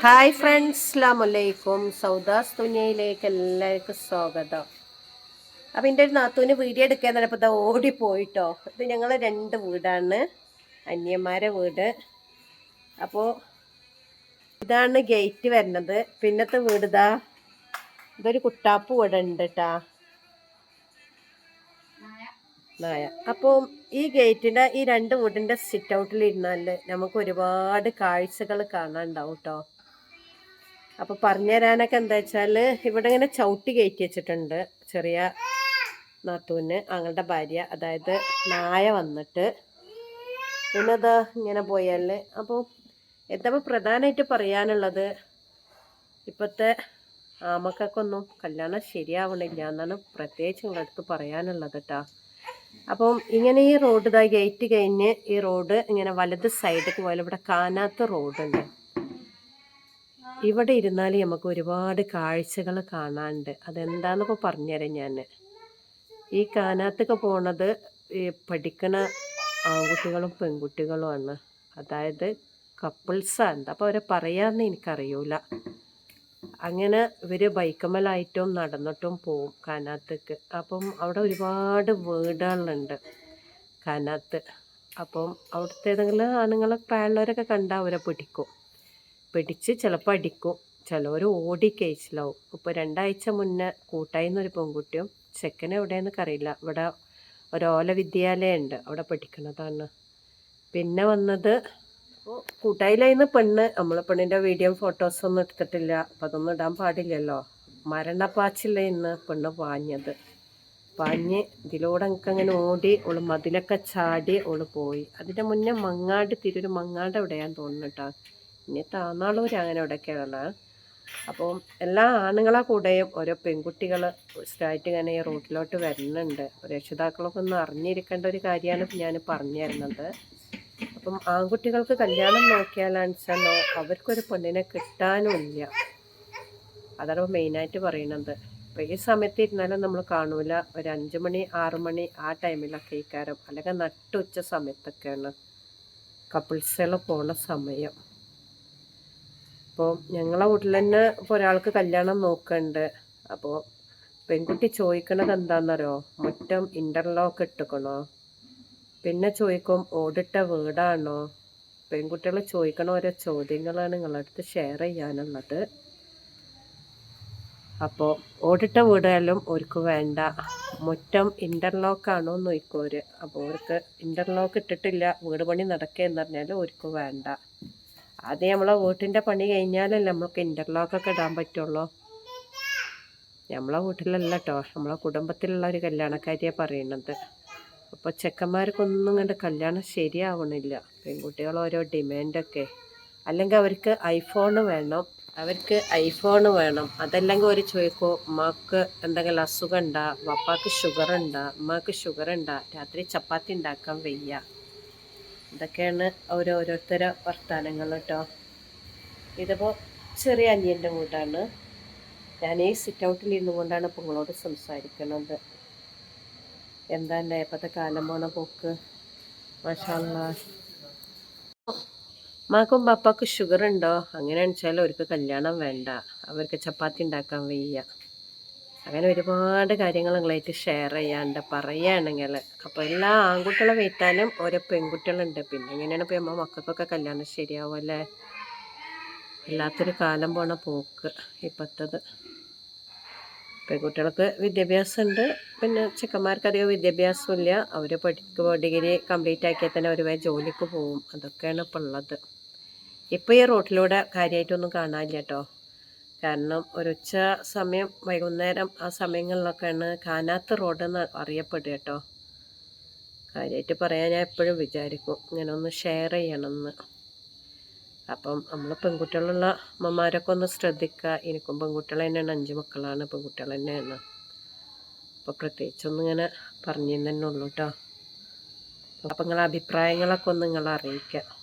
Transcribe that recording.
Hi friends അസ്ലാമലൈക്കും സൗദാസ് തുനിയയിലേക്ക് എല്ലാവർക്കും സ്വാഗതം. അപ്പം എന്റെ ഒരു നാത്തൂന് വീഡിയോ എടുക്കാൻ ഇപ്പോൾ ഇതാ ഓടിപ്പോയിട്ടോ. ഇത് ഞങ്ങൾ രണ്ട് വീടാണ്. അന്യന്മാരെ വീട്. അപ്പോൾ ഇതാണ് ഗേറ്റ് വരുന്നത്. പിന്നത്തെ വീട് ഇതാ. ഇതൊരു കുട്ടാപ്പ് വീടുണ്ട് കേട്ടാ നായ. അപ്പോൾ ഈ ഗേറ്റിന്റെ ഈ രണ്ട് വീടിന്റെ സിറ്റ് ഔട്ടിൽ ഇരുന്നാൽ നമുക്ക് ഒരുപാട് കാഴ്ചകൾ കാണാനുണ്ടാവും കേട്ടോ അപ്പോൾ പറഞ്ഞു തരാനൊക്കെ എന്താ വെച്ചാൽ ഇവിടെ ഇങ്ങനെ ചവിട്ടി കയറ്റി വെച്ചിട്ടുണ്ട് ചെറിയ നാത്തൂന് അങ്ങളുടെ ഭാര്യ. അതായത് നായ വന്നിട്ട്. പിന്നെ ഇങ്ങനെ പോയാൽ അപ്പോൾ എന്താ പ്രധാനമായിട്ട് പറയാനുള്ളത്? ഇപ്പോഴത്തെ ആമക്കൊന്നും കല്യാണം ശരിയാവണില്ല എന്നാണ് പ്രത്യേകിച്ച് നിങ്ങളുടെ അടുത്ത് പറയാനുള്ളത് കേട്ടോ അപ്പം ഇങ്ങനെ ഈ റോഡ് ഇതാ ഗേറ്റ് കഴിഞ്ഞ് ഈ റോഡ് ഇങ്ങനെ വലത് സൈഡിലേക്ക് പോയാൽ ഇവിടെ കാനാത്ത റോഡുണ്ട്. ഇവിടെ ഇരുന്നാൽ നമുക്ക് ഒരുപാട് കാഴ്ചകൾ കാണാനുണ്ട്. അതെന്താണെന്നൊക്കെ പറഞ്ഞുതരാം ഞാൻ ഈ കാനാത്തൊക്കെ പോണത് ഈ പഠിക്കണ ആൺകുട്ടികളും പെൺകുട്ടികളുമാണ് അതായത് കപ്പിൾസാണ് അപ്പം അപ്പോൾ അവരെ പറയാമെന്ന് എനിക്കറിയൂല. അങ്ങനെ ഇവർ ബൈക്കമ്മലായിട്ടും നടന്നിട്ടും പോവും കാനാത്തേക്ക്. അപ്പം അവിടെ ഒരുപാട് വീടുകളുണ്ട് കാനാത്ത്. അപ്പം അവിടുത്തെ ഏതെങ്കിലും ആണുങ്ങളെ പ്രായമുള്ളവരൊക്കെ കണ്ടാൽ അവരെ പിടിക്കും. പിടിച്ച് ചിലപ്പോൾ അടിക്കും. ചിലവർ ഓടി കേസിലാവും. ഇപ്പോൾ രണ്ടാഴ്ച മുന്നേ കൂട്ടായി എന്നൊരു പെൺകുട്ടിയും ചെക്കൻ എവിടെയെന്ന് അറിയില്ല. ഇവിടെ ഒരോല വിദ്യാലയം ഉണ്ട് അവിടെ പഠിക്കണതാണ്. പിന്നെ വന്നത് അപ്പോൾ കൂട്ടായിലായിന്ന് പെണ്ണ്. നമ്മൾ പെണ്ണിന്റെ വീഡിയോ ഫോട്ടോസൊന്നും എടുത്തിട്ടില്ല. അപ്പം അതൊന്നും ഇടാൻ പാടില്ലല്ലോ. മരണപ്പാച്ചില്ല ഇന്ന് പെണ്ണ് പാഞ്ഞത്. പാഞ്ഞ് ഇതിലൂടെ എനിക്ക് അങ്ങനെ ഓടി ഓൾ മതിലൊക്കെ ചാടി ഓൾ പോയി. അതിന്റെ മുന്നേ മങ്ങാട് തിരൂര് മങ്ങാട് എവിടെയാന്ന് തോന്നുന്നു കേട്ടോ ഇനി അങ്ങനെ എവിടെയൊക്കെയാണ് അപ്പോൾ എല്ലാ ആണുങ്ങളെ കൂടെയും ഓരോ പെൺകുട്ടികൾ സ്റ്റായിട്ട് ഇങ്ങനെ ഈ റൂട്ടിലോട്ട് വരുന്നുണ്ട്. രക്ഷിതാക്കളൊക്കെ ഒന്ന് അറിഞ്ഞിരിക്കേണ്ട ഒരു കാര്യമാണ് ഞാൻ പറഞ്ഞു തരുന്നത്. അപ്പം ആൺകുട്ടികൾക്ക് കല്യാണം നോക്കിയാലാണെന്ന് വെച്ചാലോ അവർക്കൊരു പെണ്ണിനെ കിട്ടാനുമില്ല. അതാണ് മെയിനായിട്ട് പറയണത് അപ്പോൾ ഈ സമയത്ത് ഇരുന്നാലും നമ്മൾ കാണൂല. ഒരു അഞ്ച് മണി ആറു മണി ആ ടൈമിലൊക്കെ ഇക്കാരം അല്ലെങ്കിൽ നട്ടുച്ച സമയത്തൊക്കെയാണ് കപ്പിൾസുകൾ പോണ സമയം. അപ്പോൾ ഞങ്ങളെ വീട്ടിൽ തന്നെ ഇപ്പോൾ ഒരാൾക്ക് കല്യാണം നോക്കുന്നുണ്ട് അപ്പോൾ പെൺകുട്ടി ചോദിക്കണത് എന്താണെന്നറിയോ മുറ്റം ഇന്റർലോക്ക് ഇട്ടുക്കണോ? പിന്നെ ചോദിക്കും ഓടിട്ട വീടാണോ? പെൺകുട്ടികൾ ചോദിക്കണ ഓരോ ചോദ്യങ്ങളാണ് നിങ്ങളടുത്ത് ഷെയർ ചെയ്യാനുള്ളത്. അപ്പോൾ ഓടിട്ട വീടായാലും അവർക്ക് വേണ്ട. മുറ്റം ഇന്റർലോക്കാണോ എന്ന് ചോദിക്കും അവർ അപ്പോൾ അവർക്ക് ഇന്റർലോക്ക് ഇട്ടിട്ടില്ല വീട് പണി നടക്കുക എന്ന് പറഞ്ഞാൽ അവർക്ക് വേണ്ട. ആദ്യം നമ്മളെ വീട്ടിന്റെ പണി കഴിഞ്ഞാലല്ലേ നമ്മൾക്ക് ഇന്റർലോക്കൊക്കെ ഇടാൻ പറ്റുള്ളൂ. നമ്മളെ വീട്ടിലല്ല കേട്ടോ നമ്മളെ കുടുംബത്തിലുള്ള ഒരു കല്യാണക്കാരിയാണ് പറയുന്നത് അപ്പോൾ ചെക്കന്മാർക്കൊന്നും കണ്ട് കല്യാണം ശരിയാവണില്ല. പെൺകുട്ടികൾ ഓരോ ഡിമാൻഡൊക്കെ അല്ലെങ്കിൽ അവർക്ക് ഐഫോൺ വേണം അവർക്ക് ഐഫോൺ വേണം. അതല്ലെങ്കിൽ ഒരു ചോദിക്കോ ഉമ്മാക്ക് എന്തെങ്കിലും അസുഖം ഉണ്ടാ? പപ്പാക്ക് ഷുഗർ ഉണ്ടാ? ഉമ്മാക്ക് ഷുഗർ ഉണ്ടാ? രാത്രി ചപ്പാത്തി ഉണ്ടാക്കാൻ വയ്യ. ഇതൊക്കെയാണ് ഓരോരോരുത്തരെ വർത്തമാനങ്ങൾ കേട്ടോ. ഇതിപ്പോൾ ചെറിയ അനിയന്റെ വീടാണ് ഞാൻ ഈ സിറ്റ് ഔട്ടിൽ ഇരുന്നു കൊണ്ടാണ് ഇപ്പോൾ നിങ്ങളോട് സംസാരിക്കുന്നത് എന്താ എന്റെ ഇപ്പോഴത്തെ കാലം പോണ പോക്ക്. മാഷാല്ല മാക്കും പപ്പാക്ക് ഷുഗർ ഉണ്ടോ? അങ്ങനെ വെച്ചാൽ അവർക്ക് കല്യാണം വേണ്ട. അവർക്ക് ചപ്പാത്തി ഉണ്ടാക്കാൻ വയ്യ. അങ്ങനെ ഒരുപാട് കാര്യങ്ങൾ നിങ്ങളായിട്ട് ഷെയർ ചെയ്യാണ്ട് പറയുകയാണെങ്കിൽ അപ്പോൾ എല്ലാ ആൺകുട്ടികളെ വീട്ടാലും ഓരോ പെൺകുട്ടികളുണ്ട്. പിന്നെ എങ്ങനെയാണ് ഇപ്പോൾ അമ്മ മക്കൾക്കൊക്കെ കല്യാണം ശരിയാവുമല്ലേ എല്ലാത്തൊരു കാലം പോണ പോക്ക് ഇപ്പോഴത്തത് പെൺകുട്ടികൾക്ക് വിദ്യാഭ്യാസം ഉണ്ട് പിന്നെ ചെക്കന്മാർക്ക് അധികം വിദ്യാഭ്യാസമില്ല. അവർ പഠിക്കുമ്പോൾ ഡിഗ്രി കംപ്ലീറ്റ് ആക്കിയാൽ തന്നെ അവർ വേറെ ജോലിക്ക് പോകും. അതൊക്കെയാണ് ഇപ്പോൾ ഉള്ളത്. ഇപ്പോൾ ഈ റോട്ടിലൂടെ കാര്യമായിട്ടൊന്നും കാണാനില്ല കേട്ടോ. കാരണം ഒരു ഉച്ച സമയം വൈകുന്നേരം ആ സമയങ്ങളിലൊക്കെയാണ് കാനാത്ത് റോഡ് എന്ന് അറിയപ്പെടുക കേട്ടോ. കാര്യമായിട്ട് പറയാൻ ഞാൻ എപ്പോഴും വിചാരിക്കും ഇങ്ങനെ ഒന്ന് ഷെയർ ചെയ്യണമെന്ന് അപ്പം നമ്മൾ പെൺകുട്ടികളുള്ള അമ്മമാരൊക്കെ ഒന്ന് ശ്രദ്ധിക്കുക. എനിക്കും പെൺകുട്ടികൾ തന്നെയാണ് അഞ്ച് മക്കളാണ് പെൺകുട്ടികൾ തന്നെയാണ്. അപ്പോൾ പ്രത്യേകിച്ചൊന്നും ഇങ്ങനെ പറഞ്ഞു തന്നെ ഉള്ളൂ കേട്ടോ. അപ്പം നിങ്ങളെ അഭിപ്രായങ്ങളൊക്കെ ഒന്ന് നിങ്ങൾ അറിയിക്കുക.